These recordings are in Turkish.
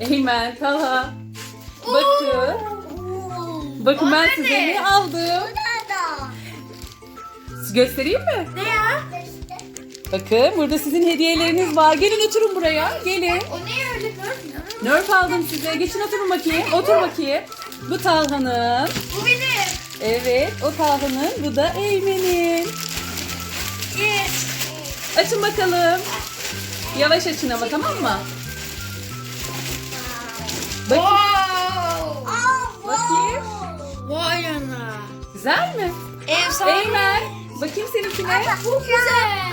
Eymen, Talha. Bakın. Bakın ben size ne aldım. Göstereyim mi? Ne ya? Bakın burada sizin hediyeleriniz var. Gelin oturun buraya. Gelin. O ne öyle kız? Nerf aldım size. Geçin oturun bakayım. Otur bakayım. Bu Talha'nın. Bu benim. Evet o Talha'nın. Bu da Eymen'in. Açın bakalım. Yavaş açın ama tamam mı? Bakın. Wow. Bakayım. Vay ana. Güzel mi? Efsane. Eymen. Bakayım seninkine. Çok güzel.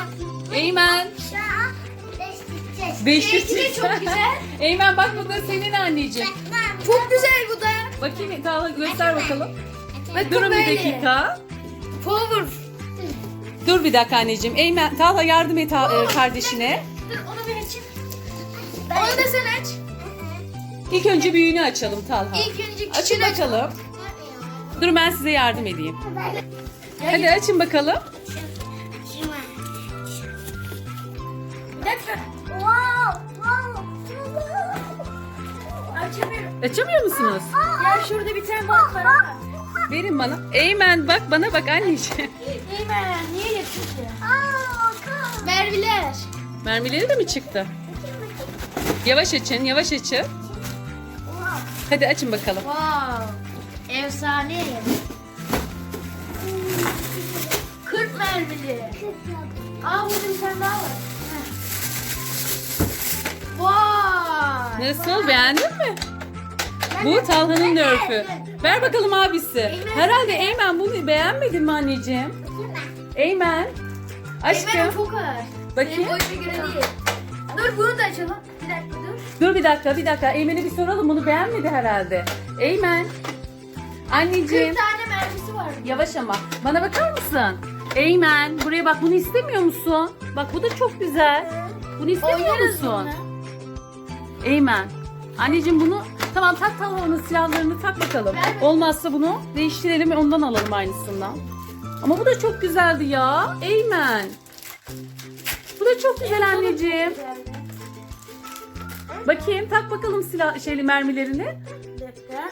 Eymen. Beş Seninki de çok güzel. Eymen bak bu da senin anneciğim. Çok güzel bu da. Bakayım Talha göster bakalım. Bakın Durun bir böyle. dakika. Power. Dur bir dakika anneciğim. Eymen, Talha yardım et e, kardeşine. Dur onu bir açayım. Onu da sen aç. İlk önce büyüğünü açalım Talha. İlk önce Açın küçüğünü aç. bakalım. Dur ben size yardım edeyim. Hadi açın bakalım. Açamıyorum. Açamıyor musunuz? Ya şurada bir tane balık var ama. Verin bana. Eymen bak bana bak anneciğim. Eymen niye yetişti? Merviler. Mermileri de mi çıktı? Yavaş açın, yavaş açın. Hadi açın bakalım. Wow. Efsane. 40 mermili. Aa burada bir tane daha var. Heh. Vay. Nasıl beğendin mi? Bu Talha'nın nörfü. Ver bakalım abisi. Herhalde Eymen bunu beğenmedin mi anneciğim? Eymen. Eymen Aşkım. çok ağır. Bakayım. Benim boyuma göre değil. Dur bunu da açalım. Bir dakika dur. Dur bir dakika bir dakika. Eymen'e bir soralım bunu beğenmedi herhalde. Eymen. 40 Anneciğim. tane mermisi var. Yavaş ama. Bana bakar mısın? Eymen buraya bak bunu istemiyor musun? Bak bu da çok güzel. Bunu istemiyor Oynarız musun? Eymen. Anneciğim bunu tamam tak Talha'nın silahlarını tak bakalım. Ver. Olmazsa bunu değiştirelim ve ondan alalım aynısından. Ama bu da çok güzeldi ya. Eymen. Bu da çok güzel anneciğim. Bakayım tak bakalım silah şeyli mermilerini.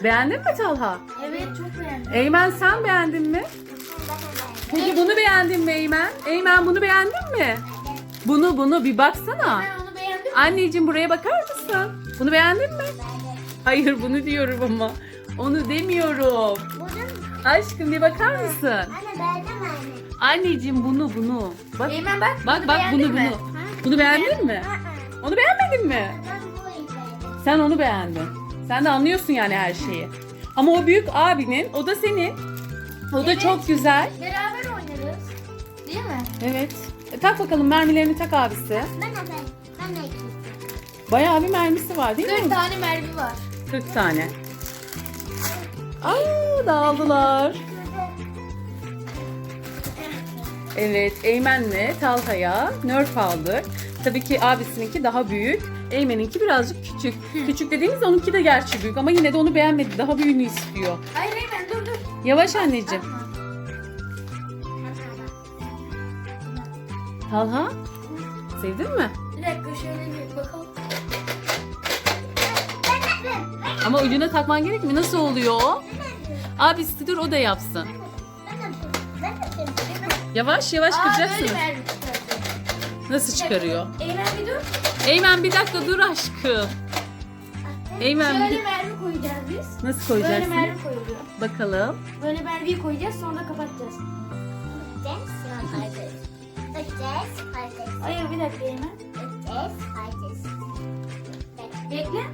Beğendin mi Talha? Evet çok beğendim. Eymen sen beğendin mi? Peki bunu beğendin mi Eymen? Eymen bunu beğendin mi? Bunu bunu bir baksana. Ben onu beğendim. Anneciğim buraya bakar mısın? Bunu beğendin mi? Hayır bunu diyorum ama. Onu demiyorum. Aşkım bir bakar mısın? Anneciğim bunu bunu. Bak Eymen bak. bak bunu bak bunu beğendin mi? bunu. Bunu beğendin mi? Onu beğenmedin mi? Sen onu beğendin. Sen de anlıyorsun yani her şeyi. Ama o büyük abinin, o da senin. O da Evet. çok güzel. Beraber oynarız. Değil mi? Evet. E, tak bakalım mermilerini tak abisi. Bayağı bir mermisi var değil 40 mi? tane mermi var. 40 tane. Aa dağıldılar. Evet Eymen'le Talha'ya Nerf aldık. Tabii ki abisininki daha büyük. Eymen'inki birazcık küçük. Küçük dediğimiz onunki de gerçi büyük ama yine de onu beğenmedi. Daha büyüğünü istiyor. Hayır Eymen dur dur. Yavaş anneciğim. Talha sevdin mi? Bir dakika şöyle bir bakalım. Ama ucuna takman gerekmiyor. Nasıl oluyor o? Abisi dur o da yapsın. Yavaş yavaş Aa böyle kıracaksınız. Nasıl çıkarıyor? Eymen. Eymen bir dakika dur aşkım. Eymen Şöyle bir... mermi koyacağız biz. Nasıl Böyle koyacaksın? mermi koyuluyor. Bakalım. Böyle mermiyi koyacağız sonra kapatacağız. Hayır bir dakika Eymen. Bekle.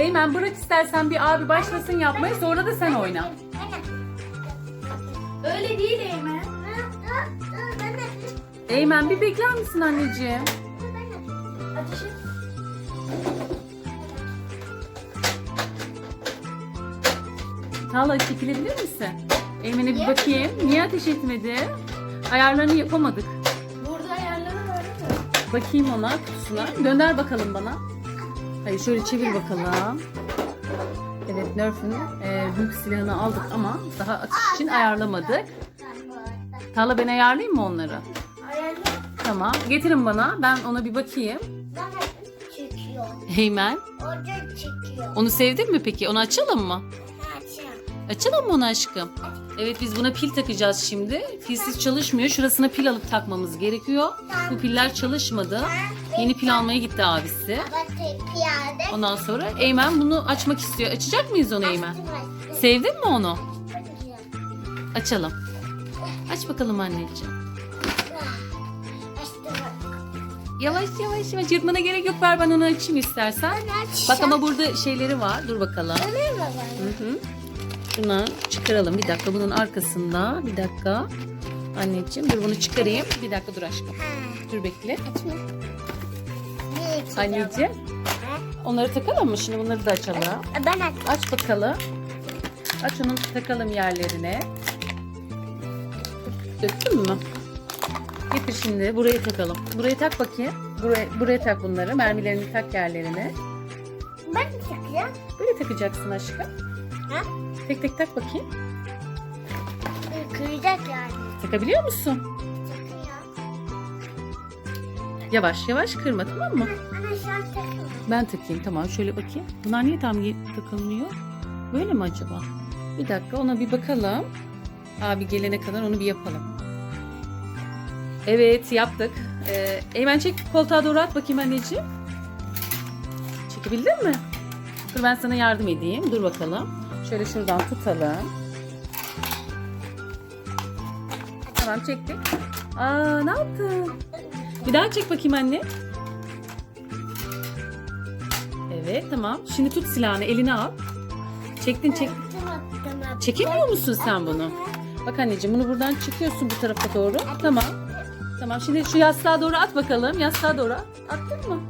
Eymen bırak istersen bir abi başlasın yapmaya sonra da sen oyna. Öyle değil Eymen. Eymen bir bekler misin anneciğim? Talha çekilebilir misin? Eymen'e bir bakayım. Niye ateş etmedi? Ayarlarını yapamadık. Burada ayarları var mı? Bakayım ona kutusuna. Gönder bakalım bana. Hayır şöyle çevir bakalım. Evet Nerf'ün e, büyük silahını aldık ama daha atış için ayarlamadık. Talha ben ayarlayayım mı onları? Ayarlı. Tamam. Getirin bana. Ben ona bir bakayım. Çekiyor. Eymen. Orada çıkıyor. Onu sevdin mi peki? Onu açalım mı? Açalım mı onu aşkım? Evet biz buna pil takacağız şimdi. Pilsiz çalışmıyor. Şurasına pil alıp takmamız gerekiyor. Bu piller çalışmadı. Yeni pil almaya gitti abisi. Ondan sonra Eymen bunu açmak istiyor. Açacak mıyız onu Eymen? Sevdin mi onu? Açalım. Aç bakalım anneciğim. Yavaş yavaş yavaş yırtmana gerek yok ver ben onu açayım istersen. Bak ama burada şeyleri var. Dur bakalım. Hı hı. Şunu çıkaralım. Bir dakika bunun arkasında. Bir dakika. Anneciğim dur bunu çıkarayım. Bir dakika dur aşkım. Dur bekle. Anneciğim. Onları takalım mı? Şimdi bunları da açalım. Ben aç. Aç bakalım. Aç onu takalım yerlerine. Döktün mü? Getir şimdi buraya takalım. Buraya tak bakayım. Buraya, buraya tak bunları. Mermilerini tak yerlerine. Ben de takacağım. Böyle takacaksın aşkım. Ha? Tek tek tak bakayım. Kıracak yani. Takabiliyor musun? Yavaş yavaş kırma tamam mı? Ana şu an. Ben takayım tamam şöyle bakayım. Bunlar niye tam takılmıyor? Böyle mi acaba? Bir dakika ona bir bakalım. Abi gelene kadar onu bir yapalım. Evet yaptık. Ee, Eymen çek koltuğa doğru at bakayım anneciğim. Çekebildin mi? Dur ben sana yardım edeyim. Dur bakalım. Şöyle şuradan tutalım. Tamam çektik. Aa ne yaptın? Bir daha çek bakayım anne. Evet tamam. Şimdi tut silahını eline al. Çektin çek. Çekemiyor musun sen bunu? Bak anneciğim bunu buradan çıkıyorsun bu tarafa doğru. Tamam. Tamam şimdi şu yastığa doğru at bakalım. Yastığa doğru at. Attın mı?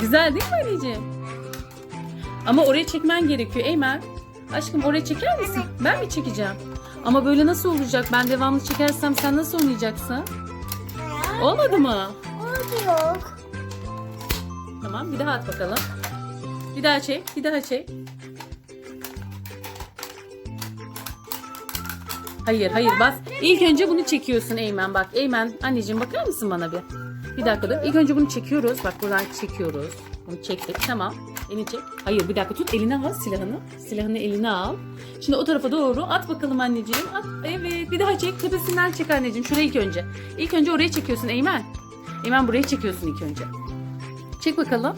Güzel değil mi anneciğim? Ama oraya çekmen gerekiyor Eymen. Aşkım oraya çeker misin? Ben mi çekeceğim? Ama böyle nasıl olacak? Ben devamlı çekersem sen nasıl oynayacaksın? Olmadı mı? Oldu yok. Tamam bir daha at bakalım. Bir daha çek, bir daha çek. Hayır, hayır bas. İlk önce bunu çekiyorsun Eymen bak. Eymen anneciğim bakar mısın bana bir? Bir dakika dur. İlk önce bunu çekiyoruz. Bak buradan çekiyoruz. Bunu çektik. Tamam. Elini çek. Hayır bir dakika tut. Eline al silahını. Silahını eline al. Şimdi o tarafa doğru at bakalım anneciğim. At. Evet. Bir daha çek. Tepesinden çek anneciğim. Şuraya ilk önce. İlk önce oraya çekiyorsun Eymen. Eymen buraya çekiyorsun ilk önce. Çek bakalım.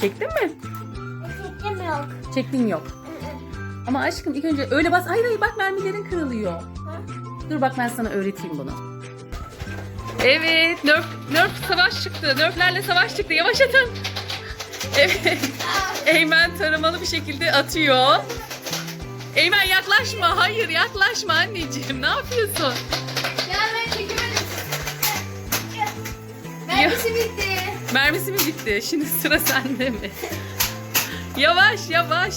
Çektin mi? Çekim yok. Çektin yok. Ama aşkım ilk önce öyle bas. Hayır hayır bak mermilerin kırılıyor. Dur bak ben sana öğreteyim bunu. Evet, Nerf, Nerf savaş çıktı. Nerflerle savaş çıktı. Yavaş atın. Evet. Eymen taramalı bir şekilde atıyor. Eymen yaklaşma. Hayır yaklaşma anneciğim. Ne yapıyorsun? Ya ben çekemedim. Mermisi bitti. Mermisi mi bitti? Şimdi sıra sende mi? yavaş yavaş.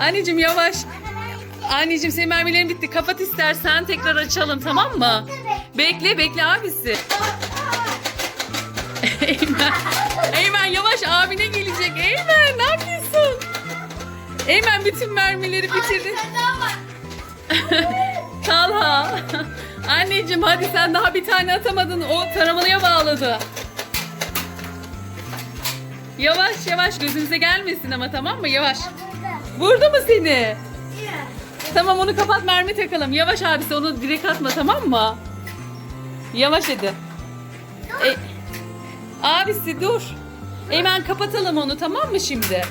Anneciğim yavaş. Anneciğim senin mermilerin bitti. Kapat istersen tekrar açalım tamam mı? Bekle bekle abisi. Eymen. Eymen Eymen bütün mermileri bitirdi. Talha. Anneciğim hadi sen daha bir tane atamadın. O taramalıya bağladı. Yavaş yavaş gözümüze gelmesin ama tamam mı? Yavaş. Vurdu mu seni? Tamam onu kapat mermi takalım. Yavaş abisi onu direkt atma tamam mı? Yavaş hadi. E, abisi dur. Hemen kapatalım onu tamam mı şimdi?